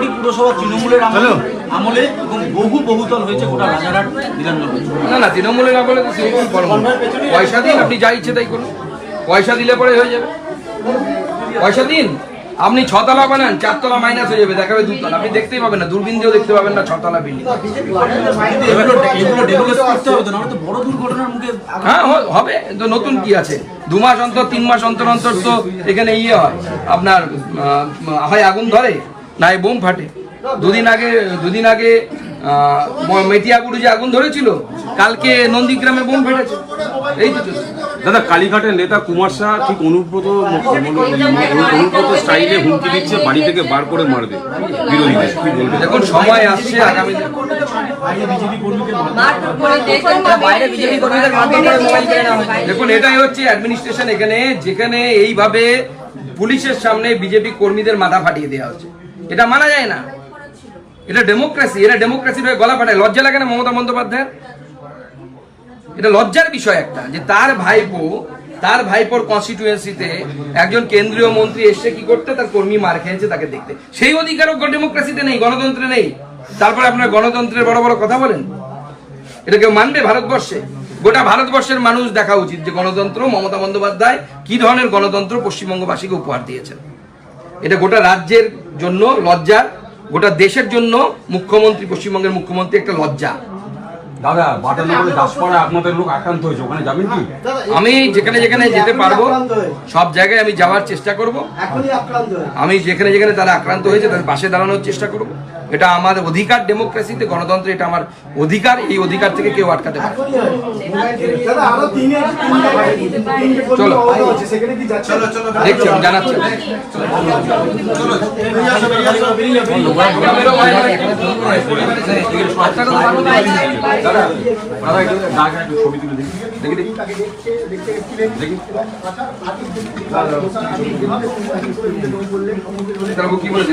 ধূপগুড়ি পুরসভা তৃণমূলের আমলে আমলে এবং বহু বহুতল হয়েছে গোটা রাজারহাট বিধাননগর না না তৃণমূলের আমলে তো সিম্পল পয়সা দিন আপনি যা ইচ্ছে তাই করুন। পয়সা দিলে পরে হয়ে যাবে। পয়সা দিন আপনি ছতলা বানান চারতলা মাইনাস হয়ে যাবে দেখাবে দুতলা। আপনি দেখতেই পাবেন না দূরবীন দিয়েও দেখতে পাবেন না ছতলা বিল্ডিং হ্যাঁ হবে তো নতুন কি আছে? দু মাস অন্তর তিন মাস অন্তর অন্তর তো এখানে ইয়ে হয়। আপনার হয় আগুন ধরে না হয় বোম ফাটে। দুদিন আগে দুদিন আগে মেটিয়াগুড়ি যে আগুন ধরেছিল কালকে নন্দীগ্রামে বোম ফেটেছে। এই তো দাদা কালীঘাটের নেতা কুমার শাহ ঠিক অনুব্রত অনুব্রত স্টাইলে হুমকি দিচ্ছে বাড়ি থেকে বার করে মারবে। বিরোধীদের কি সময় আসছে আগামী দেখুন এটাই হচ্ছে অ্যাডমিনিস্ট্রেশন এখানে যেখানে এইভাবে পুলিশের সামনে বিজেপি কর্মীদের মাথা ফাটিয়ে দেওয়া হচ্ছে। এটা মানা যায় না। এটা ডেমোক্রেসি এটা ডেমোক্রেসির হয়ে গলা ফাটায়। লজ্জা লাগে না মমতা বন্দ্যোপাধ্যায়ের? এটা লজ্জার বিষয় একটা যে তার ভাইপো, তার ভাইপোর কনস্টিটিউয়েন্সিতে একজন কেন্দ্রীয় মন্ত্রী এসে কি করতে? তার কর্মী মার খেয়েছে তাকে দেখতে। সেই অধিকারও ডেমোক্রেসিতে নেই, গণতন্ত্রে নেই। তারপরে আপনার গণতন্ত্রের বড় বড় কথা বলেন? এটা কেউ মানবে ভারতবর্ষে? গোটা ভারতবর্ষের মানুষ দেখা উচিত যে গণতন্ত্র মমতা বন্দ্যোপাধ্যায় কি ধরনের গণতন্ত্র পশ্চিমবঙ্গবাসীকে উপহার দিয়েছেন। এটা গোটা রাজ্যের জন্য লজ্জা গোটা দেশের জন্য মুখ্যমন্ত্রী পশ্চিমবঙ্গের মুখ্যমন্ত্রী একটা লজ্জা। দাদা বাটানগরে আপনাদের লোক আক্রান্ত হয়েছে ওখানে যাবেন কি? আমি যেখানে যেখানে যেতে পারব সব জায়গায় আমি যাওয়ার চেষ্টা করব। আমি যেখানে যেখানে তারা আক্রান্ত হয়েছে তাদের পাশে দাঁড়ানোর চেষ্টা করব। এটা আমার অধিকার ডেমোক্রেসিতে গণতন্ত্রে এটা আমার অধিকার এই অধিকার থেকে কেউ আটকাতে পারে চলো। দেখছি আমি জানাচ্ছি। দেখি দেখি। দেখি দেখি। তারপর কি বলেছে?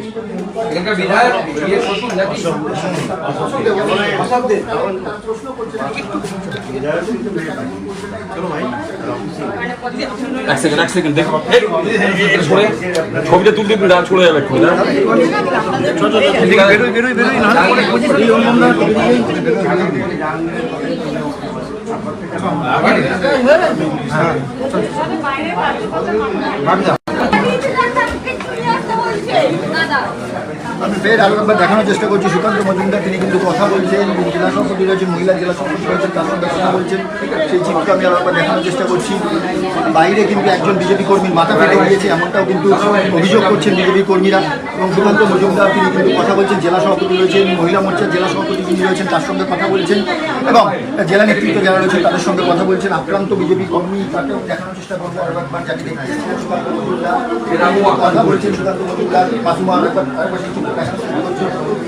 এখানকার বিধায়ক ইয়ে শ্বশুর নাকি এক সেকেন্ড এক সেকেন্ড দেখো। এই, ছবিটা তুলতে দাগ ছড়ে যাবে একটু দাদা বেরোই বেরোই বেরোই না আমি ফের আরও একবার দেখানোর চেষ্টা করছি। সুকান্ত মজুমদার, তিনি কিন্তু কথা বলছেন জেলা সভাপতি রয়েছেন, মহিলা জেলা সভাপতি রয়েছেন, তার সঙ্গে কথা বলছেন। সেই চিত্রটা আমি আরও একবার দেখানোর চেষ্টা করছি। বাইরে কিন্তু একজন বিজেপি কর্মীর মাথা ফেটে গিয়েছে, এমনটাও কিন্তু অভিযোগ করছেন বিজেপি কর্মীরা। এবং সুকান্ত মজুমদার, তিনি কিন্তু কথা বলছেন, জেলা সভাপতি রয়েছেন, মহিলা মোর্চার জেলা সভাপতি যিনি রয়েছেন, তার সঙ্গে কথা বলছেন। এবং জেলা নেতৃত্ব যারা রয়েছেন, তাদের সঙ্গে কথা বলছেন। আক্রান্ত বিজেপি কর্মী, তাকেও দেখানোর চেষ্টা করব আরও একবার যাকে। দেখতে কথা বলছেন, সুকান্ত মজুমদার, মাসুমা আরেকবার আরেকবার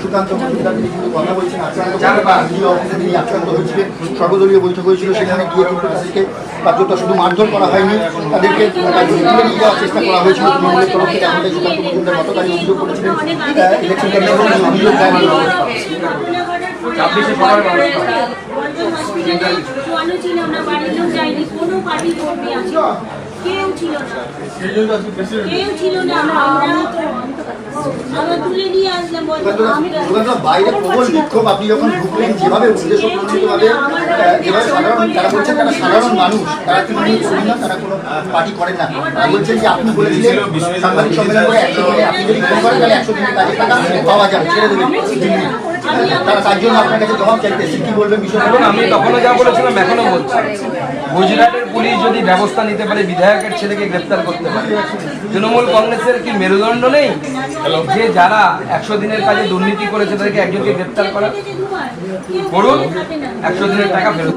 সুকান্ত মজুমদার তিনি কিন্তু কথা বলছেন আক্রান্ত বিডিও অফিসে তিনি আক্রান্ত হয়েছিলেন সর্বদলীয় বৈঠক হয়েছিল সেখানে গিয়ে কিন্তু তাদেরকে কার্যত শুধু মারধর করা হয়নি তাদেরকে নিয়ে যাওয়ার চেষ্টা করা হয়েছিল তৃণমূলের তরফ থেকে এমনটাই সুকান্ত মজুমদার গতকালই অভিযোগ করেছিলেন ইলেকশন কমিশন অভিযোগ কেউ ছিল না। কেউ ছিল না। আমরা আমরা তুলে নিয়ে আসলাম বাইরে প্রবল বিক্ষোভ আপনি যখন ঢুকলেন যেভাবে উদ্দেশ্য প্রণোদিতভাবে যেভাবে সাধারণ তারা বলছেন তারা সাধারণ মানুষ তারা তৃণমূল করেন না তারা কোনো পার্টি করেন না। বলছেন যে আপনি বলেছিলেন সাংবাদিক সম্মেলন করে একশো দিনে আপনি যদি ফোন করেন তাহলে একশো দিনে কাজের টাকা পাওয়া যাবে ছেড়ে দেবেন। তারা তার জন্য আপনার কাছে জবাব চাইতেছে কি বলবেন বিষয়টা? আমি তখনও যা বলেছিলাম এখনও বলছি। গুজরাটের পুলিশ যদি ব্যবস্থা নিতে পারে বিধায়কের ছেলেকে গ্রেপ্তার করতে পারে। তৃণমূল কংগ্রেসের কি মেরুদণ্ড নেই? যে যারা একশো দিনের কাজে দুর্নীতি করেছে তাদেরকে একজনকে গ্রেপ্তার করা? করুন একশো দিনের টাকা ফেরত।